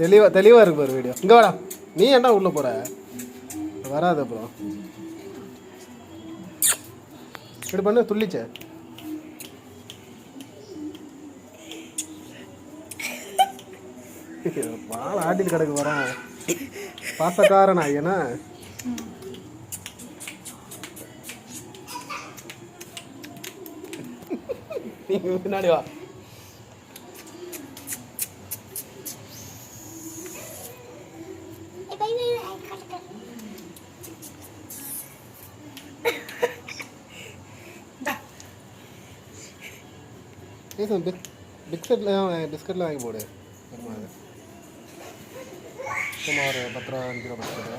தெளிவா தெளிவா இருக்கு பாரு வீடியோ இங்க வாடா. நீ என்ன உள்ள போற? வராது அப்புறம் இப்படி பண்ண துள்ளிச்ச? பால் ஆட்டில் கிடக்கு வரான் பாசக்காரன் ஐயனா? நீங்க முன்னாடி வா. பிஸ்கட்லாம் பிஸ்கட்லாம் வாங்கி போடு. சும்மா ஒரு பத்து ரூபா அஞ்சு ரூபா பிஸ்கட்டு